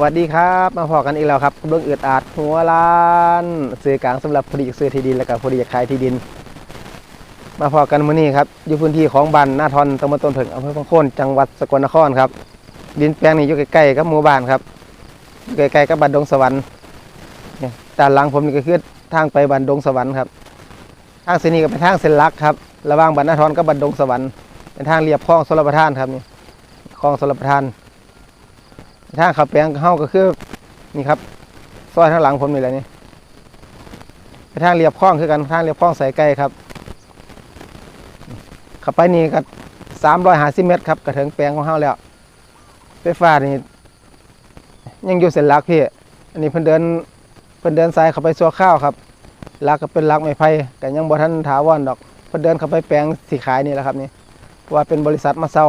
วัสดีครับ มาพอกันอีกแล้วครับเบื้องอืดอาดหัวล้านสื่อกลางสำหรับผลิตซื้อที่ดินและก็ผลิตขายที่ดิน มาพอกันมื้อนี้ครับอยู่พื้นที่ของบ้านนาทอนตำบลต้นเผิงอำเภอพังโคนจังหวัดสกลนครครับ ดินแปลงนี้อยู่ใกล้ๆกับหมู่บ้านครับใกล้ๆกับบ้านดงสวรรค์เนี่ยด้านหลังผมนี่ก็คือทางไปบ้านดงสวรรค์ครับทางเส้นนี้ก็เป็นทางเส้นลักครับระหว่างบ้านนาทอนกับบ้านดงสวรรค์เป็นทางเรียบคลองชลประทานครับนี่คลองชลประทาน ทางขับแปลงเฮาก็คือนี่ครับซอยทางหลังผมนี่แหละนี่ไปทางเรียบคลองคือกันทางเรียบคลองสายไกลครับขับไปนี่ก็สามร้อยห้าสิบเมตรครับกระเถึงแปลงของเฮาแล้วไฟฟ้านี่ยังอยู่เส้นลักพี่อันนี้เพิ่นเดินเพิ่นเดินสายเข้าไปซัวข้าวครับลักก็เป็นลักไม้ไผ่แต่ยังบ่ทันถาวรดอกเพิ่นเดินเข้าไปแปลงสีขายนี่แหละครับนี่เพราะว่าเป็นบริษัทมาเซา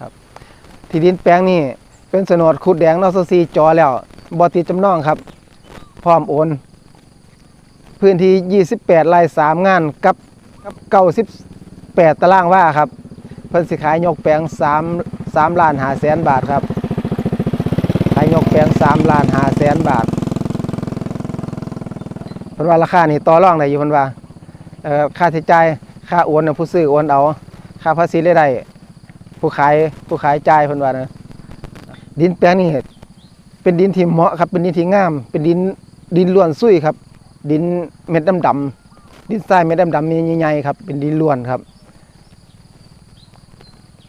ครับ ที่ดินแปลงนี่ เป็นโฉนดขุดแดงนอสซีจอแล้วบอติดจำนองครับ พร้อมโอน พื้นที่ 28ไร่3 งานกับกับ98ตารางว่าครับ เพิ่นสิขายยกแปลง3 3ล้าน5แสนบาทครับขายยกแปลง3ล้าน5แสนบาทเพิ่นว่าราคานี่ต่อรองได้อยู่เพิ่นว่าเอ่อค่าใช้จ่ายค่าโอนน่ะผู้ซื้อโอนเอา ค่าภาษีรายได้ผู้ขายผู้ขายจ่ายเพิ่นว่านะ ดินแปลงนี่เป็นดินที่เหมาะครับ เป็นดินที่งาม เป็นดินดินล้วนซุยครับ ดินเม็ดดำๆดินทรายเม็ดดำๆใหญ่ๆครับ เป็นดินล้วนครับ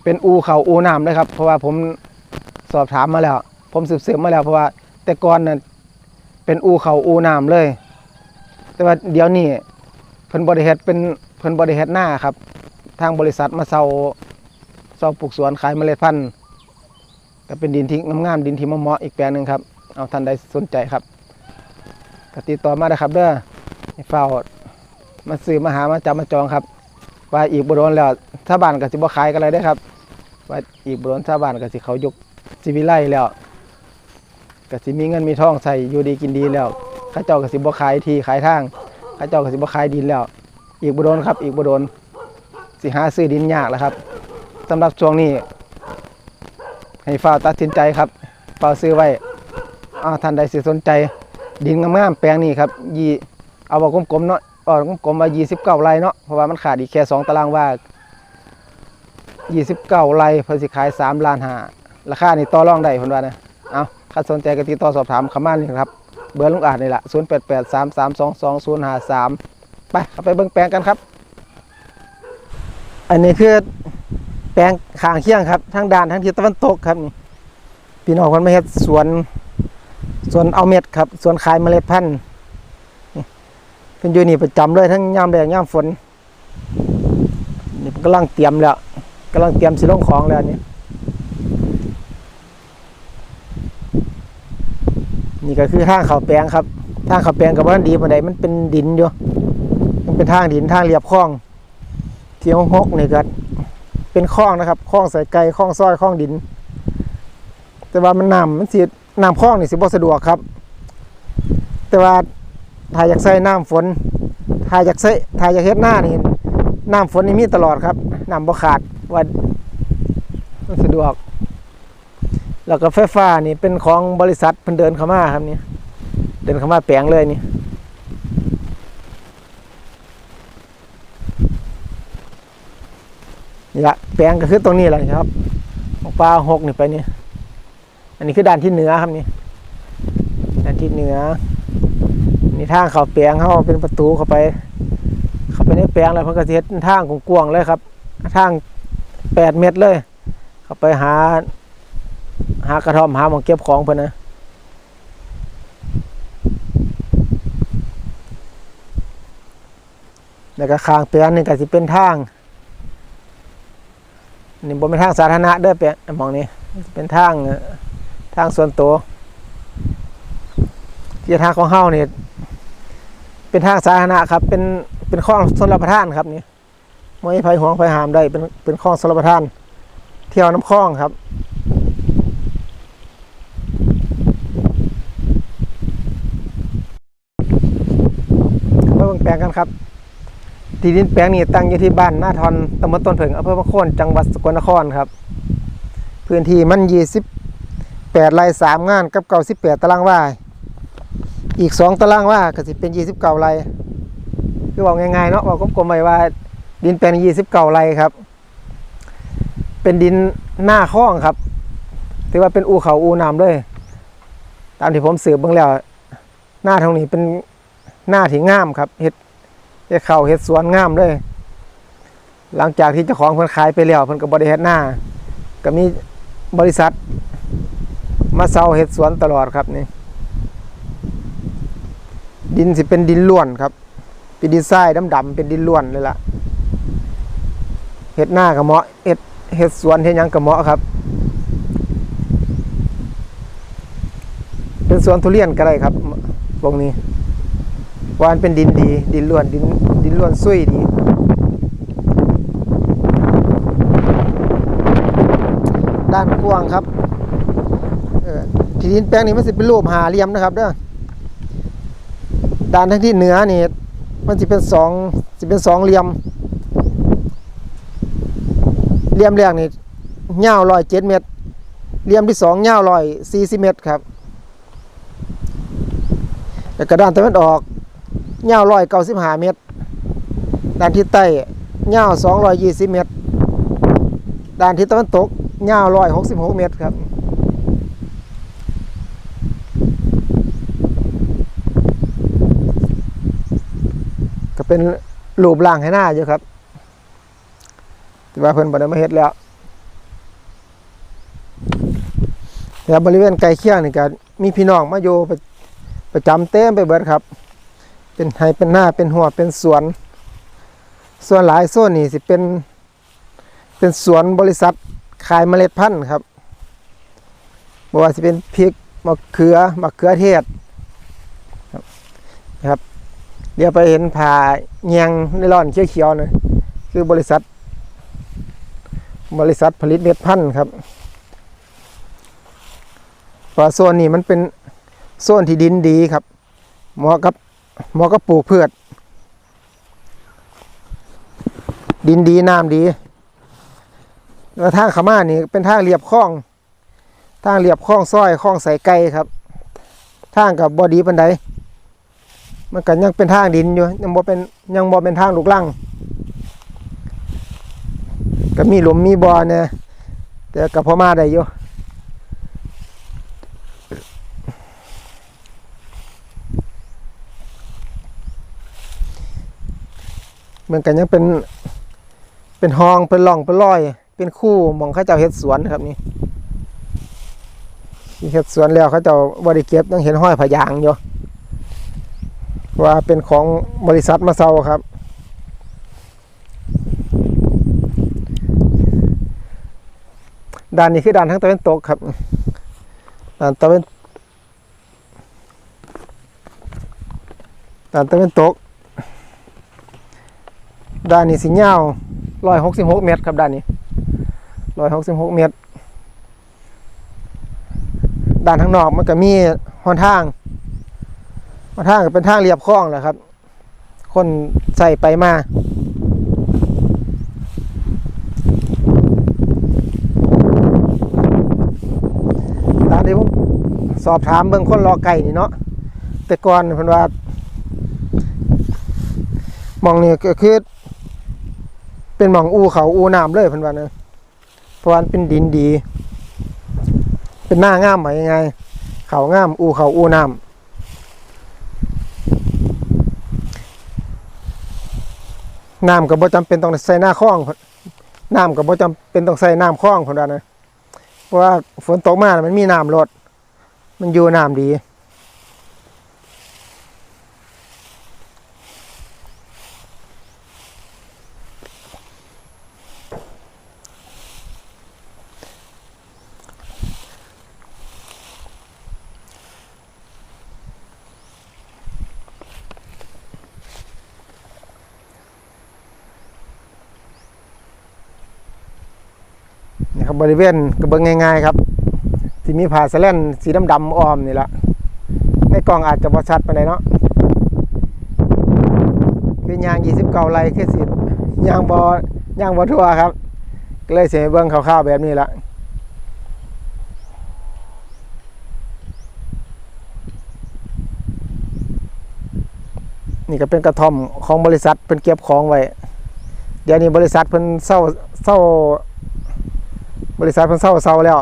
เป็นอูเขาอูน้ำเลยครับ เพราะว่าผมสอบถามมาแล้ว ผมสืบเสืบมาแล้วเพราะว่า แต่ก่อนน่ะเป็นอูเขาอูน้ำเลย แต่ว่าเดี๋ยวนี้เพิ่นบริเฮ็ดเป็นเพิ่นบริเฮ็ดหน้าครับ ทางบริษัทมาเซาเซาปลูกสวนขายเมล็ดพันธุ์ ก็เป็นดินที่งงามๆดินที่เหมาะๆอีกแปลงหนึ่งครับ เอาท่านใดสนใจครับก็ติดต่อมาได้ครับเด้อให้เฝ้ามาซื้อมาหามาจับมาจองครับ ว่าอีกบโดนแล้วถ้าบ้านก็สิบ่ขายกันเลยได้ครับ ว่าอีกบโดนถ้าบ้านก็สิเขายกสิวิไลแล้วก็สิมีเงินมีทองใส่อยู่ดีกินดีแล้วข้าเจ้าก็สิบ่ขายทีขายทางข้าเจ้าก็สิบ่ขายดินแล้ว อีกบโดนครับ อีกบโดนสิหาซื้อดินยากแล้วครับสำหรับช่วงนี้ ให้ฝ้าตัดสินใจครับฝ้าซื้อไว้อ้าวท่านใดสิสนใจ ดินงามๆแปลงนี้ครับยี่เอาว่ากลมๆเนาะเออกลมๆว่า29ไร่เนาะเพราะว่ามันขาดอีกแค่2ตารางวา29ไร่เพิ่นสิขาย3ล้านห้าราคานี่ต่อรองได้เพิ่นว่านะเอาถ้าสนใจก็ติดต่อสอบถามข้ามานี่ครับ เบอร์ลุงอาจนี่แหล่ะ0883322053ไปเข้าไปเบิ่งแปลงกันครับ อันนี้คือ ลงข้างเคียงครับทางด้านทางทิศตะวันตกครับนี่พี่น้องคนมาเฮ็ดสวนสวนเอาเม็ดครับสวนขายเมล็ดพันธุ์เป็นอยู่นี่ประจำเลยทั้งยามแดงยามฝนนี่กำลังเตรียมแล้วกำลังเตรียมสิลงของแล้วนี่นี่ก็คือทางเขาแปลงครับ ทางเขาแปลงกับว่าดีปานใดมันเป็นดินอยู่มันเป็นทางดินทางเรียบคลองเที่ยวหกนี่ก็ เป็นคลองนะครับคลองใส่ไก่คลองซอยคลองดิน แต่ว่ามันน้ำมันสิน้ำคลองนี่สิบ่สะดวกครับ แต่ว่าถ้าอยากใส่น้ำฝนถ้าอยากใส่ถ้าอยากเฮ็ดหน้านี่น้ำฝนนี่มีตลอดครับน้ำบ่ขาดว่ามันสะดวก แล้วก็ไฟฟ้านี่เป็นของบริษัทเพิ่นเดินเข้ามาครับนี่เดินเข้ามาแปลงเลยนี่ นี่ละแปลงก็คือตรงนี้แหละครับของปลาหกนี่ไปนี่อันนี้คือด้านที่เหนือครับนี่ด้านที่เหนือนี่ทางเขาแปลงเขาเป็นประตูเข้าไป เข้าไปในแปลงแล้วพิ่นก็สิเฮ็ดทางกว้างเลยครับทางแปดเมตรเลย เข้าไปหา หากระท่อมหาหมองเก็บของเพิ่นนะแล้วก็ข้างแปลงนี่ก็สิเป็นทาง นี่บนเป็นทางสาธารณะเด้อเปียมองนี้เป็นทางทางส่วนตัวที่ทางของเฮานี่เป็นทางสาธารณะครับ เป็นเป็นคลองชลประทานครับนี่ไม่ไผห่วงไผหามได้เป็นเป็นคลองชลประทาน เที่ยวน้ำคลองครับมาเบิ่งแปลงกันครับ ที่ดินแปลงนี้ตั้งอยู่ที่บ้านหน้าทอนตำบลต้นเผิงอำเภอพระโคนจังหวัดสกลนครครับ พื้นที่มันยี่สิบแปดไร่สามงานกับเก้าสิบแปดตารางวาอีกสองตารางวาก็สิเป็นยี่สิบเก้าไร่คือบอกง่ายๆเนาะบอกกลมๆไปว่า ดินแปลงยี่สิบเก้าไร่ครับ เป็นดินหน้าคลองครับถือว่าเป็นอูเขาอูน้ำด้วย ตามที่ผมสืบเบื้องแล้ว หน้าทางนี้เป็นหน้าที่งามครับเฮ็ด เฮ็ดเขาวเฮ็ดสวนงามเลย หลังจากที่เจ้าของเพิ่นขายไปแล้วเพิ่นก็บ่ได้เฮ็ดหน้าก็มีบริษัท มาเซาเฮ็ดสวนตลอดครับนี่ ดินสิเป็นดินล้วนครับเป็นดินทรายดำๆเป็นดินล้วนเลยล่ะเฮ็ดหน้าก็เหมาะเฮ็ดเฮ็ดสวนเฮ็ดหยังก็เหมาะครับ เป็นสวนทุเรียนก็ได้ครับตรงนี้ วานเป็นดินดี ดินล้วนดินดินล้วนซุยดีด้านกว้างครับเออที่ดินแปลงนี้มันสิเป็นรูปหาเหลี่ยมนะครับเด้อด้านทั้งที่เหนือนี่มันสิเป็นสองสิเป็นสองเหลี่ยมเหลี่ยมแรกนี่ยาวร้อยเจ็ดเมตรเหลี่ยมที่สองยาวร้อยสี่สิบเมตรครับแล้วก็ด้านตะวันออก ยาวร้อยเก้าสิบห้าเมตร ด้านที่ใต้ยาวสองร้อยยี่สิบเมตร ด้านทิศตะวันตกยาวร้อยหกสิบหกเมตรครับก็เป็นรูปร่างให้หน้าอยู่ครับแต่ว่าเพิ่นบ่ได้มาเฮ็ดแล้วแต่บริเวณใกลเคียงนี่ก็มีพี่น้องมาอยู่ประประจำเต็มไปเบิดครับ เป็นไห้เป็นหน้าเป็นหัวเป็นสวน ส่วนหลายโซนนี่สิเป็นเป็นสวนบริษัทขายเมล็ดพันธุ์ครับบอว่าจะเป็นพริกมะเขือมะเขือเทศครับนะครับเดี๋ยวไปเห็นผ่าแยงในร่อนเขียวๆหน่อยคือบริษัท บริษัทผลิตเม็ดพันธุ์ครับเพราะโซนนี้มันเป็นโซนที่ดินดีครับเหมาะกับ หมาะกับปลูกพืชดินดีน้ำดีแล้วทางขามานี่เป็นทางเรียบคลองทางเรียบคลองซ้อยคลองใส่ไก่ครับ ทางกับบอดีปันไดมันก็ยังเป็นทางดินอยู่ยังบ่เป็นยังบ่เป็นทางลูกลังก็มีหลุมมีบอเนี่ยแต่กับพ่อมาได้อยู่ มันก็ยังเป็น เป็นห้องเป็นหล่องเป็นรอย เป็นคู่มองเขาเจ้าเฮ็ดสวนครับนี่เฮ็ดสวนแล้วเขาเจ้าบริเก็บยังเห็นห้อยผายางอยู่ว่าเป็นของบริษัทมาเซาครับ ด้านนี้คือด้านทางตะวันตกครับด้านตะวันด้านตะวันตก ด้านนี้สิยาวร้อยหกสิบหกเมตรครับด้านนี้ร้อยหกสิบหกเมตร ด้านทางนอกมันก็มีหนทางหนทางก็เป็นทางเรียบคลองแหละครับ คนใส่ไปมาตามที่ผมสอบถามเบื้องคนรอไก่นี่เนาะแต่ก่อนพิ่นว่า มองนี่ก็คือ เป็นหมองอูเขาอูน้ำเลยเพิ่นว่านะเพราะว่ามันเป็นดินดี เป็นหน้างามไหมยังไง เขางาม อูเขาอูน้ำน้ำก็บ่จำเป็นต้องใส่หน้าคลองพอน้ำก็บ่จำเป็นต้องใส่น้ำคลองพิ่นว่านะเพราะว่าฝนตกมาน่ะมันมีน้ำรดมันอยู่น้ำดี ครับบริเวณกระเบื้องง่ายๆครับที่มีผ่าสแลนสีดำๆอ้อมนี่ละในกล่องอาจจะบ่ชัดไปเลยเนาะคือยางยี่สิบเก้าไรคือสิบยางบอยางบอทั่วครับเลยเสียเบื้องข้าวๆแบบนี้ละนี่ก็เป็นกระท่อมของบริษัทเป็นเก็บของไว้เดี๋ยวนี้บริษัทเพิ่นเศร้าเศร้า บริษัทเพิ่นเศร้าเศร้าแล้ว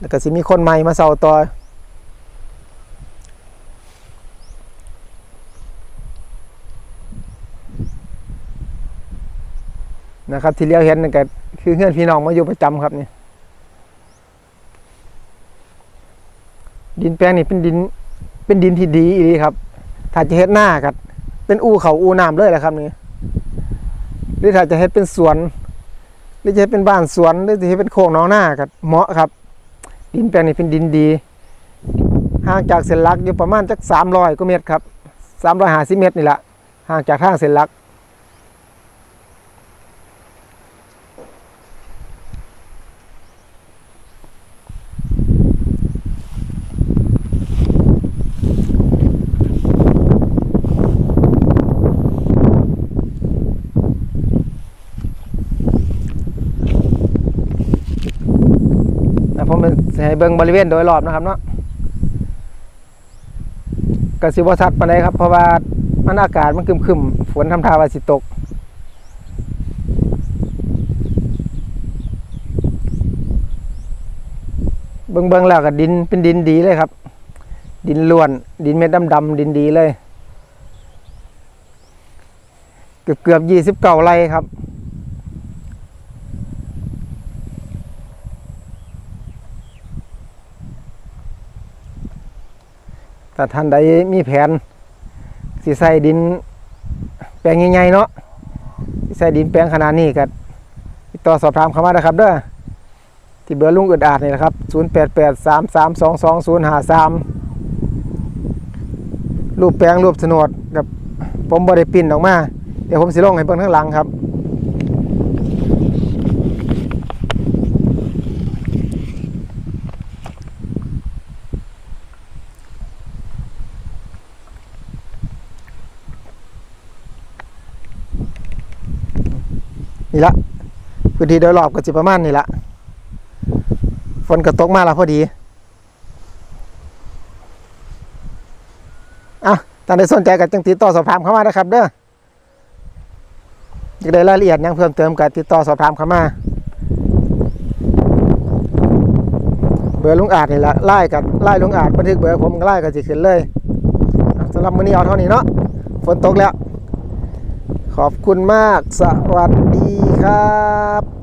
แล้วก็สิมีคนใหม่มาเศร้าต่อนะครับที่เลี้ยวเห็นนั่นก็คือเพื่อนพี่น้องมาอยู่ประจำครับนี่ดินแปลงนี่เป็นดิน เป็นดินที่ดีอีีครับ ถ้าจะเฮ็ดหน้าครับเป็นอูเขาอูน้ำเลยแหละครับนี่หรือถ้าจะเฮ็ดเป็นสวน หรือจะเป็นบ้านสวนหรือจะเป็นโคกหน้องหน้ากับเหมาะครับ ดินแปลงนี้เป็นดินดีห่างจากเส้นลักอยู่ประมาณจักสามร้อยกว่าเมตรครับสามร้อยห้าสิบเมตรนี่แหละห่างจากทางเส้นลัก นะผม เบิ่งบริเวณโดยรอบนะครับเนาะกสิบสัตว์ปานใดครับเพราะว่ามันอากาศมันครึมๆฝนทำทาวาสิตก เบิ่งเบิ่งแล้วก็ดินเป็นดินดีเลยครับ ดินล้วน ดินเม็ดดำๆดินดีเลย เกือบเกือบยี่สิบเก้าไร่ครับ ถ้าท่านใดมีแผนสิใส่ดินแปลงใหญ่ๆเนาะสิใส่ดินแปลงขนาดนี้ก็ติดต่อสอบถามเข้ามานะครับเด้อที่เบอร์ลุงอึดอาดนี่แหละครับ 0883322053รูปแปลงรูปโฉนดกับผมบริปินออกมา เดี๋ยวผมสิลงให้เบิ่งข้างหลังครับ นี่ละพื้นที่โดยรอบก็สิประมาณนี่ละฝนก็ตกมาแล้วพอดีอะท่านใดสนใจก็จังติดต่อสอบถามเข้ามานะครับ เด้ออยากได้รายละเอียดยังเพิ่มเติมก็ติดต่อสอบถามเข้ามา เบอร์ลุงอาจนี่ละไล่กับไล่ลุงอาจบันทึกเบอร์ผมก็ไล่กับสิขึ้นเลยสำหรับมื้อนี้เอาเท่านี้เนาะฝนตกแล้ว ขอบคุณมาก สวัสดีครับ